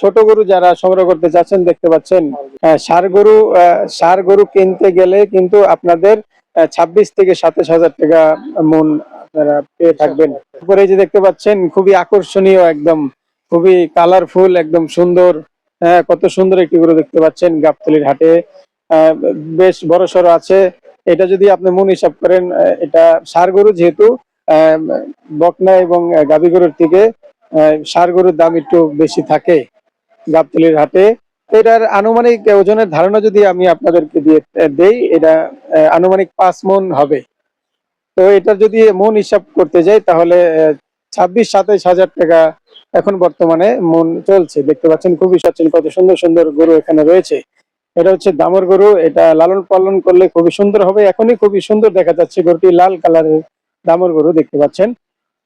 ছোট গরু যারা সংগ্রহ করতে চাচ্ছেন দেখতে পাচ্ছেন ষাঁড় গরু ষাঁড় গরু কিনতে গেলে কিন্তু আপনাদের ছাব্বিশ থেকে সাতাশ হাজার টাকা মন আপনারা পেয়ে থাকবেন। এই যে দেখতে পাচ্ছেন, খুবই আকর্ষণীয় একদম, খুবই কালারফুল একদম সুন্দর হ্যাঁ কত সুন্দর একটি গরু দেখতে পাচ্ছেন গাবতলির হাটে। বেশ বড় সড়ো আছে। এটা যদি আপনি মন হিসাব করেন এটা ষাঁড় গরু যেহেতু বকনা এবং গাভী গরুর থেকে ষাঁড় গরুর দাম একটু বেশি থাকে। গাবতলির হাটে। এটার আনুমানিক ওজনের ধারণা যদি আমি আপনাদেরকে দিয়ে দেই, এটা আনুমানিক পাঁচ মন হবে। তো এটা যদি মন হিসাব করতে যাই, তাহলে ছাব্বিশ, সাতাইশ হাজার টাকা এখন বর্তমানে মন চলছে। দেখতে পাচ্ছেন খুবই সচ্ছেন কত সুন্দর সুন্দর গরু এখানে রয়েছে। এটা হচ্ছে দামর গরু, এটা লালন পালন করলে খুবই সুন্দর হবে। এখনই খুবই সুন্দর দেখা যাচ্ছে গরুটি লাল কালারের দামর গরু, দেখতে পাচ্ছেন।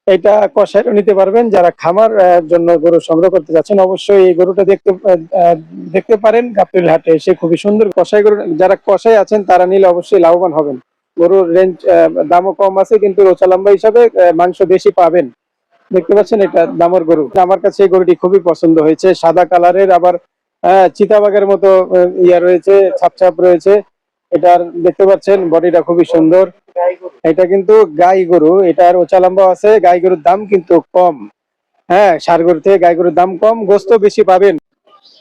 এটা কষায়ও নিতে পারবেন। যারা খামার জন্য গরু সংগ্রহ করতে যাচ্ছেন, অবশ্যই এই গরুটা দেখতে দেখতে পারেন। গাবতলী হাটে এসে খুবই সুন্দর কষাই গরু, যারা কষাই আছেন, তারা নিলে অবশ্যই লাভবান হবেন। গরুর রেঞ্জ দামও কম আছে, কিন্তু রোচা লম্বা হিসাবে মাংস বেশি পাবেন। দেখতে পাচ্ছেন এটা দামর গরু। আমার কাছে এই গরুটি খুবই পছন্দ হয়েছে। সাদা কালারের, আবার চিতাবাগের মতো ইয়া রয়েছে ছাপ ছাপ রয়েছে। এটার দেখতে পাচ্ছেন, বডিটা খুবই সুন্দর। এটা কিন্তু গাই গরু এটার ওচা লম্বা আছে গাই গরুর দাম কিন্তু কম। হ্যাঁ সার গরু থেকে গাই গরুর দাম কম, গোস্ত বেশি পাবেন।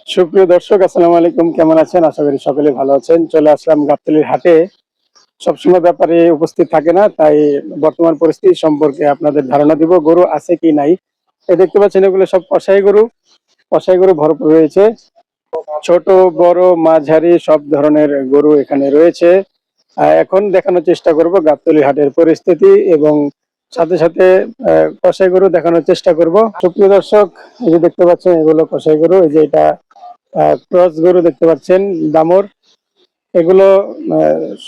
সুপ্রিয় দর্শক, আসসালামু আলাইকুম, কেমন আছেন? আশা করি সকলে ভালো আছেন। চলে আসলাম গাবতলির হাটে। সবসময় ব্যাপারে উপস্থিত থাকে না, তাই বর্তমান পরিস্থিতি সম্পর্কে আপনাদের ধারণা দিব, গরু আছে কি নাই। এই দেখতে পাচ্ছেন, এগুলো সব কষাই গরু। কষাই গরু ভরপুর রয়েছে। ছোট, বড়, মাঝারি সব ধরনের গরু এখানে রয়েছে। এখন দেখানোর চেষ্টা করব গাবতলি হাটের পরিস্থিতি এবং সাথে সাথে কষাই গরু দেখানোর চেষ্টা করব। সুপ্রিয় দর্শক, এই যে দেখতে পাচ্ছেন, এগুলো কষাই গরু, এই যে এটা ক্রস গরু দেখতে পাচ্ছেন, দামর। এগুলো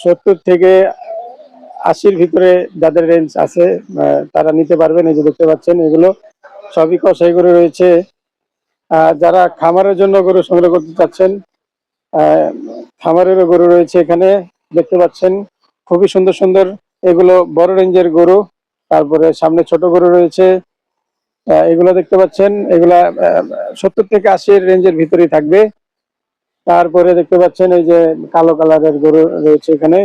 সত্তর থেকে আশির ভিতরে যাদের রেঞ্জ আছে তারা নিতে পারবেন। এই যে দেখতে পাচ্ছেন, এগুলো সবই কষাই গরু রয়েছে। যারা খামারের জন্য গরু সংগ্রহ করতে চাচ্ছেন খামারেরও গরু রয়েছে এখানে। দেখতে পাচ্ছেন, খুবই সুন্দর সুন্দর এগুলো বড় রেঞ্জের গরু, তারপরে সামনে ছোট গরু রয়েছে। এগুলো দেখতে পাচ্ছেন, এগুলা সত্তর থেকে আশির রেঞ্জের ভিতরেই থাকবে। তারপরে দেখতে পাচ্ছেন এই যে কালো কালারের গরু রয়েছে এখানে।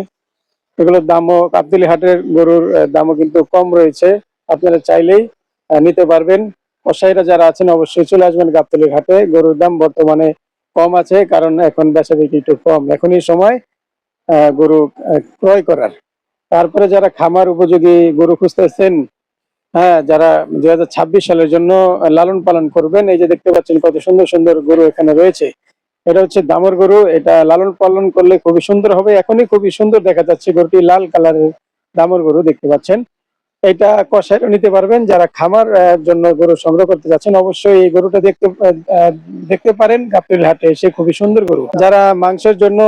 এগুলোর দামও কাবদুলি হাটের গরুর দামও কিন্তু কম রয়েছে। আপনারা চাইলেই নিতে পারবেন। কসাইরা যারা আছেন, অবশ্যই চলে আসবেন গাবতলির ঘাটে গরুর দাম বর্তমানে কম আছে, কারণ এখন বেচা বিক্রি একটু কম। এখনই সময় গরু ক্রয় করার। তারপরে যারা খামার উপযোগী গরু খুঁজতেছেন হ্যাঁ যারা দুই হাজার ছাব্বিশ সালের জন্য লালন পালন করবেন, এই যে দেখতে পাচ্ছেন কত সুন্দর সুন্দর গরু এখানে রয়েছে। এটা হচ্ছে দামর গরু, এটা লালন পালন করলে খুবই সুন্দর হবে। এখনই খুবই সুন্দর দেখা যাচ্ছে গরুটি লাল কালারের দামর গরু দেখতে পাচ্ছেন। এটা কষায়ও নিতে পারবেন। যারা খামার জন্য গরু সংগ্রহ করতে যাচ্ছেন, অবশ্যই এই গরুটা দেখতে দেখতে পারেন। গাবতলী হাটে এসে খুবই সুন্দর গরু। যারা মাংসের জন্য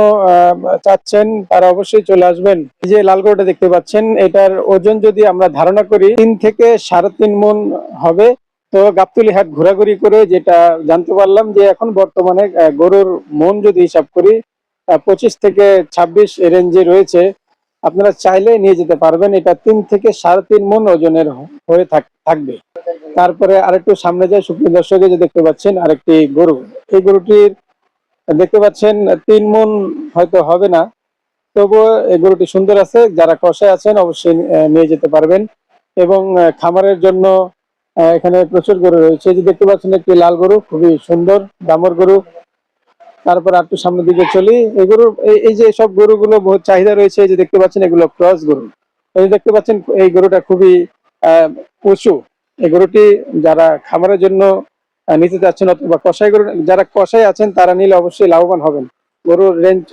চাচ্ছেন, তারা অবশ্যই চলে আসবেন। এই যে লাল গরুটা দেখতে পাচ্ছেন, এটার ওজন যদি আমরা ধারণা করি, তিন থেকে সাড়ে তিন মন হবে। তো গাবতলি হাট ঘোরাঘুরি করে যেটা জানতে পারলাম যে এখন বর্তমানে গরুর মন যদি হিসাব করি পঁচিশ থেকে ছাব্বিশ রেঞ্জে রয়েছে। আপনারা চাইলে নিয়ে যেতে পারবেন। এটা তিন থেকে সাড়ে তিন মন ওজনের হয়ে থাক- থাকবে। তারপরে আরেকটু সামনে যায় সুপ্রিয় দর্শকে যে দেখতে পাচ্ছেন আরেকটি গরু। এই গরুটির, দেখতে পাচ্ছেন, তিন মন হয়তো হবে না। তবুও এই গরুটি সুন্দর আছে। যারা কষায় আছেন, অবশ্যই নিয়ে যেতে পারবেন। এবং খামারের জন্য এখানে প্রচুর গরু রয়েছে। যে দেখতে পাচ্ছেন, একটি লাল গরু, খুবই সুন্দর দামর গরু। তারপর আর একটু সামনের দিকে চলি। গরুর, এই- যে সব গরুগুলো বহুত চাহিদা রয়েছে, এই যে দেখতে পাচ্ছেন এগুলো ক্রস গরু। এই দেখতে পাচ্ছেন, এই গরুটা খুবই উঁচু। এই গরুটি যারা খামারের জন্য নিতে যাচ্ছেন অথবা কষাই গরু, যারা কষাই আছেন, তারা নিলে অবশ্যই লাভবান হবেন। গরুর রেঞ্জ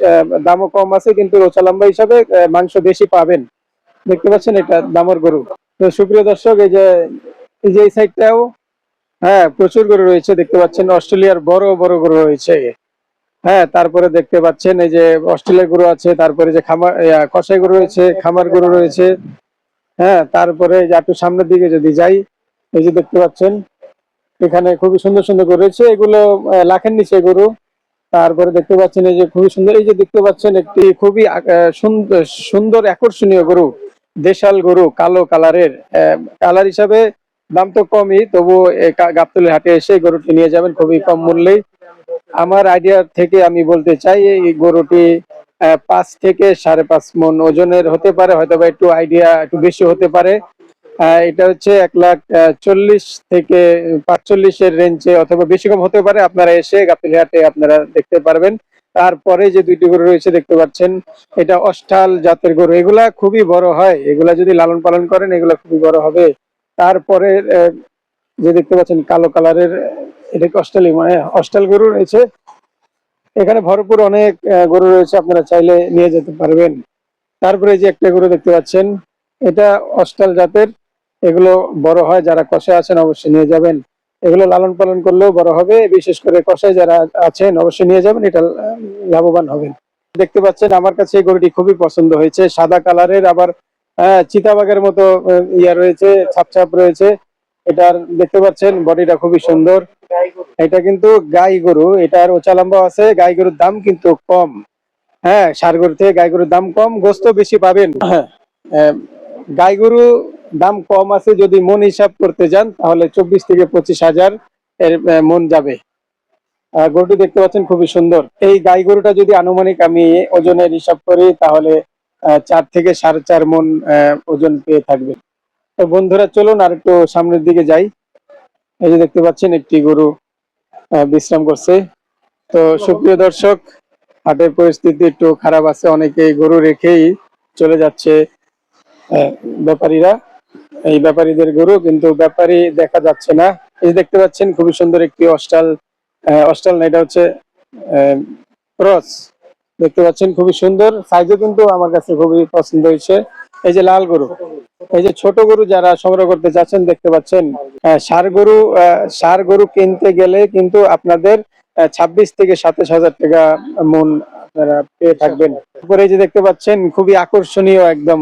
দামও কম আছে, কিন্তু রোচা লম্বা হিসাবে মাংস বেশি পাবেন। দেখতে পাচ্ছেন এটা দামর গরু। তো সুপ্রিয় দর্শক, এই যে এই যে এই সাইডটাও হ্যাঁ প্রচুর গরু রয়েছে, দেখতে পাচ্ছেন, অস্ট্রেলিয়ার বড় বড় গরু রয়েছে। হ্যাঁ তারপরে দেখতে পাচ্ছেন এই যে অস্ট্রেলিয়া গরু আছে, তারপরে যে খামার কসাই গরু রয়েছে, খামার গরু রয়েছে। হ্যাঁ তারপরে একটু সামনের দিকে যদি যাই, এই যে দেখতে পাচ্ছেন, এখানে খুবই সুন্দর সুন্দর গরু রয়েছে। এগুলো লাখের নিচে গরু। তারপরে দেখতে পাচ্ছেন এই যে খুবই সুন্দর, এই যে দেখতে পাচ্ছেন একটি খুবই সুন্দর আকর্ষণীয় গরু, দেশাল গরু, কালো কালারের। কালার হিসাবে দাম তো কমই তবু গাবতলি হাটে এসে গরুটি নিয়ে যাবেন খুবই কম মূল্যেই। আমার আইডিয়া থেকে আমি বলতে চাই, এই গরুটি পাঁচ থেকে সাড়ে পাঁচ মন ওজনের হতে পারে হয়তো বা একটু আইডিয়া একটু বেশি হতে পারে। এটা হচ্ছে এক লাখ চল্লিশ থেকে পাঁচচল্লিশের রেঞ্জে অথবা বেশি কম হতে পারে। আপনারা এসে গাবতলি হাটে আপনারা দেখতে পারবেন। তারপরে যে দুইটি গরু রয়েছে দেখতে পাচ্ছেন, এটা অষ্টাল জাতের গরু। এগুলা খুবই বড় হয়। এগুলা যদি লালন পালন করেন, এগুলা খুবই বড় হবে। তারপরে যে দেখতে পাচ্ছেন, কালো কালারের এটা কি অস্ট্রেলি মানে অস্ট্রাল গরু রয়েছে। এখানে ভরপুর অনেক গরু রয়েছে, আপনারা চাইলে নিয়ে যেতে পারবেন। তারপরে যে একটা গরু দেখতে পাচ্ছেন, এটা অস্ট্রাল জাতের। এগুলো বড় হয়, যারা কষে আছেন অবশ্যই নিয়ে যাবেন। এগুলো লালন পালন করলেও বড় হবে, বিশেষ করে কষায় যারা আছেন অবশ্যই নিয়ে যাবেন, এটা লাভবান হবেন। দেখতে পাচ্ছেন, আমার কাছে এই গরুটি খুবই পছন্দ হয়েছে। সাদা কালারের, আবার চিতাবাগের মতো ইয়া রয়েছে ছাপ ছাপ রয়েছে। এটার দেখতে পাচ্ছেন বডিটা খুবই সুন্দর। এটা কিন্তু গাই গরু এটার ওচা লম্বা আছে গাই গরুর দাম কিন্তু কম। হ্যাঁ সার গরু থেকে গাই গরুর দাম কম গোস্ত বেশি পাবেন। হ্যাঁ, গাই গরু দাম কম আছে যদি মন হিসাব করতে যান তাহলে চব্বিশ থেকে পঁচিশ হাজার এর মন যাবে। গরুটি দেখতে পাচ্ছেন খুবই সুন্দর। এই গাই গরুটা যদি আনুমানিক আমি ওজনের হিসাব করি তাহলে চার থেকে সাড়ে চার মন ওজন পেয়ে থাকবে। বন্ধুরা, চলুন আর একটু সামনের দিকে যাই। এই যে দেখতে পাচ্ছেন, একটি গরু বিশ্রাম করছে। তো সুপ্রিয় দর্শক, হাটের পরিস্থিতি একটু খারাপ আছে। অনেকে গরু রেখেই চলে যাচ্ছে ব্যাপারীরা। এই ব্যাপারীদের গরু কিন্তু ব্যাপারী দেখা যাচ্ছে না। এই দেখতে পাচ্ছেন, খুবই সুন্দর একটি অস্টাল অস্টাল না, এটা হচ্ছে ক্রস। দেখতে পাচ্ছেন, খুবই সুন্দর। সাইজও কিন্তু আমার কাছে খুবই পছন্দ হয়েছে। এই যে লাল গরু, এই যে ছোট গরু যারা সংগ্রহ করতে চাচ্ছেন দেখতে পাচ্ছেন ষাঁড় গরু ষাঁড় গরু কিনতে গেলে কিন্তু আপনাদের ছাব্বিশ থেকে সাতাশ হাজার টাকা মন আপনারা পেয়ে থাকবেন। এই যে দেখতে পাচ্ছেন, খুবই আকর্ষণীয় একদম,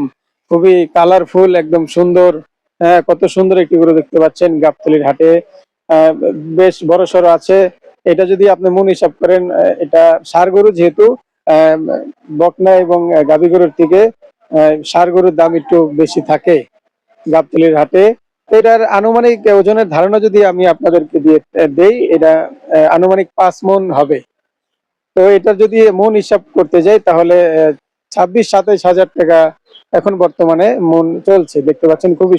খুবই কালারফুল একদম সুন্দর হ্যাঁ কত সুন্দর একটি গরু দেখতে পাচ্ছেন গাবতলির হাটে। বেশ বড় সড়ো আছে। এটা যদি আপনি মন হিসাব করেন এটা ষাঁড় গরু যেহেতু বকনা এবং গাভী গরুর থেকে ষাঁড় গরুর দাম একটু বেশি থাকে গাবতলির হাটে। এটার আনুমানিক ওজনের ধারণা যদি আমি আপনাদেরকে দিয়ে দেই, এটা আনুমানিক পাঁচ মন হবে। তো এটা যদি মন হিসাব করতে যাই, তাহলে ছাব্বিশ সাতাইশ হাজার টাকা এখন বর্তমানে মন চলছে। দেখতে পাচ্ছেন খুবই